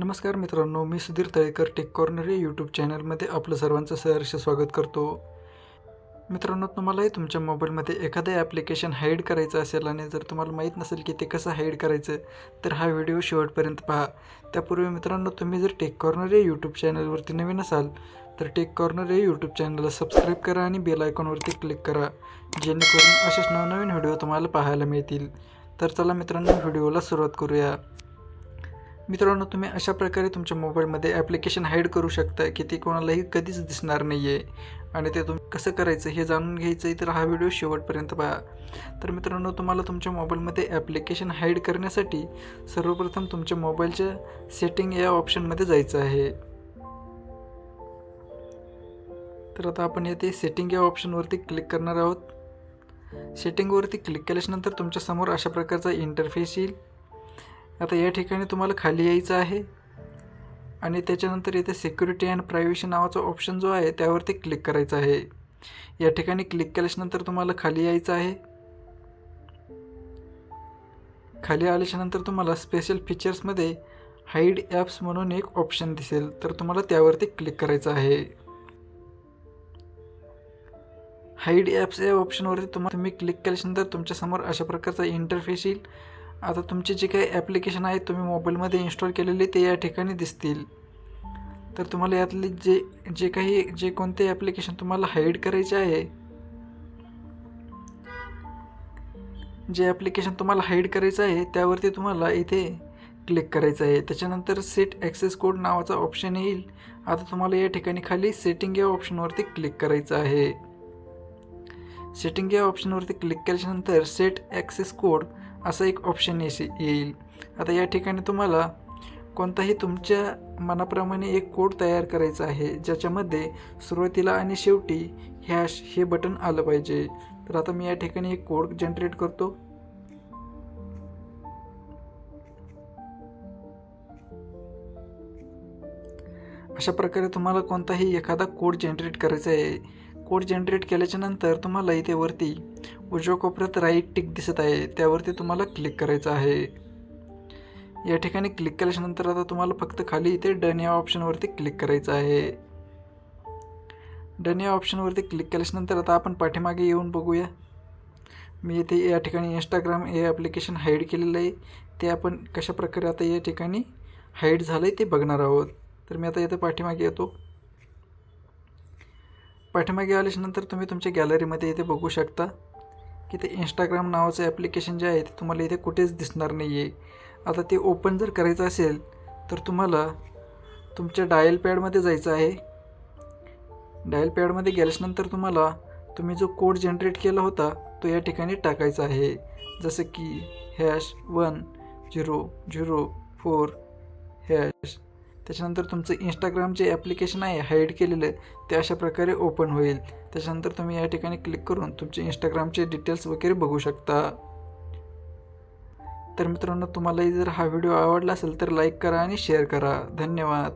नमस्कार मित्रांनो मी सुधीर तळेकर टेक कॉर्नर या यूट्यूब चॅनलमध्ये आपलं सर्वांचं सहर्ष स्वागत करतो. मित्रांनो तुम्हालाही तुमच्या मोबाईलमध्ये एखादं ॲप्लिकेशन हाईड करायचं असेल आणि जर तुम्हाला माहीत नसेल की ते कसं हाईड करायचं तर हा व्हिडिओ शेवटपर्यंत पहा. त्यापूर्वी मित्रांनो तुम्ही जर टेक कॉर्नर या यूट्यूब चॅनलवरती नवीन असाल तर टेक कॉर्नर या यूट्यूब चॅनलला सबस्क्राईब करा आणि बेल आयकॉनवरती क्लिक करा जेणेकरून असेच नवनवीन व्हिडिओ तुम्हाला पाहायला मिळतील. तर चला मित्रांनो व्हिडिओला सुरुवात करूया. मित्रांनो तुम्ही अशा प्रकारे तुमच्या मोबाईलमध्ये ॲप्लिकेशन हाईड करू शकता की ते कोणालाही कधीच दिसणार नाही आहे आणि ते तुम्ही कसं करायचं हे जाणून घ्यायचं आहे तर हा व्हिडिओ शेवटपर्यंत पहा. तर मित्रांनो तुम्हाला तुमच्या मोबाईलमध्ये ॲप्लिकेशन हाईड करण्यासाठी सर्वप्रथम तुमच्या मोबाईलच्या सेटिंग या ऑप्शनमध्ये जायचं आहे. तर आता आपण येथे सेटिंग या ऑप्शनवरती क्लिक करणार आहोत. सेटिंगवरती क्लिक केल्याच्यानंतर तुमच्यासमोर अशा प्रकारचा इंटरफेस येईल. आता या ठिकाणी तुम्हाला खाली यायचं आहे. आणि त्याच्यानंतर इथे सिक्युरिटी अँड प्रायव्हेसी नावाचा ऑप्शन जो आहे त्यावरती क्लिक करायचं आहे. या ठिकाणी क्लिक केल्याच्यानंतर तुम्हाला खाली यायचं आहे. खाली आल्याच्यानंतर तुम्हाला स्पेशल फीचर्समध्ये हाईड ॲप्स म्हणून एक ऑप्शन दिसेल. तर तुम्हाला त्यावरती क्लिक करायचं आहे. हाईड ॲप्स या ऑप्शनवरती तुम्हाला तुम्ही क्लिक केल्याच्यानंतर तुमच्यासमोर अशा प्रकारचा इंटरफेस येईल. आता तुमचे जे काही ॲप्लिकेशन आहेत तुम्ही मोबाईलमध्ये इन्स्टॉल केलेले ते या ठिकाणी दिसतील. तर तुम्हाला यातले जे जे काही जे कोणते ॲप्लिकेशन तुम्हाला हाईड करायचे आहे जे ॲप्लिकेशन तुम्हाला हाईड करायचं आहे त्यावरती तुम्हाला इथे क्लिक करायचं आहे. त्याच्यानंतर सेट ॲक्सेस कोड नावाचा ऑप्शन येईल. आता तुम्हाला या ठिकाणी खाली सेटिंग या ऑप्शनवरती क्लिक करायचं आहे. सेटिंग या ऑप्शनवरती क्लिक केल्याच्यानंतर सेट ॲक्सेस कोड असं एक ऑप्शन येसे येईल. आता या ठिकाणी तुम्हाला कोणताही तुमच्या मनाप्रमाणे एक कोड तयार करायचा आहे ज्याच्यामध्ये सुरुवातीला आणि शेवटी हॅश हे बटन आलं पाहिजे. तर आता मी या ठिकाणी एक कोड जनरेट करतो. अशा प्रकारे तुम्हाला कोणताही एखादा कोड जनरेट करायचा आहे. कोड जनरेट केल्याच्यानंतर तुम्हाला इथे वरती उजव्या कोपऱ्यात राईट टिक दिसत आहे. त्यावरती तुम्हाला क्लिक करायचं आहे. या ठिकाणी क्लिक केल्याच्यानंतर आता तुम्हाला फक्त खाली इथे डन या ऑप्शनवरती क्लिक करायचं आहे. डन या ऑप्शनवरती क्लिक केल्याच्यानंतर आता आपण पाठीमागे येऊन बघूया. मी इथे या ठिकाणी इंस्टाग्राम हे ॲप्लिकेशन हाईड केलेलं आहे. ते आपण कशा प्रकारे आता या ठिकाणी हाईड झालं आहे ते बघणार आहोत. तर मी आता इथे पाठीमागे येतो. पाठीमागे आल्याच्यानंतर तुम्ही तुमच्या गॅलरीमध्ये इथे बघू शकता की ते इंस्टाग्राम नावाचं ॲप्लिकेशन जे आहे ते तुम्हाला इथे कुठेच दिसणार नाही आहे आता ते ओपन जर करायचं असेल तर तुम्हाला तुमच्या डायल पॅडमध्ये जायचं आहे. डायल पॅडमध्ये गेल्याच्यानंतर तुम्हाला तुम्ही जो कोड जनरेट केला होता तो या ठिकाणी टाकायचा आहे. जसं की hash one zero zero four hash त्याच्यानंतर तुमचं इंस्टाग्राम जे ॲप्लिकेशन आहे हाईड केलेलं ते अशा प्रकारे ओपन होईल. त्याच्यानंतर तुम्ही या ठिकाणी क्लिक करून तुमचे इंस्टाग्रामचे डिटेल्स वगैरे बघू शकता. तर मित्रांनो तुम्हालाही जर हा व्हिडिओ आवडला असेल तर लाईक करा आणि शेअर करा. धन्यवाद.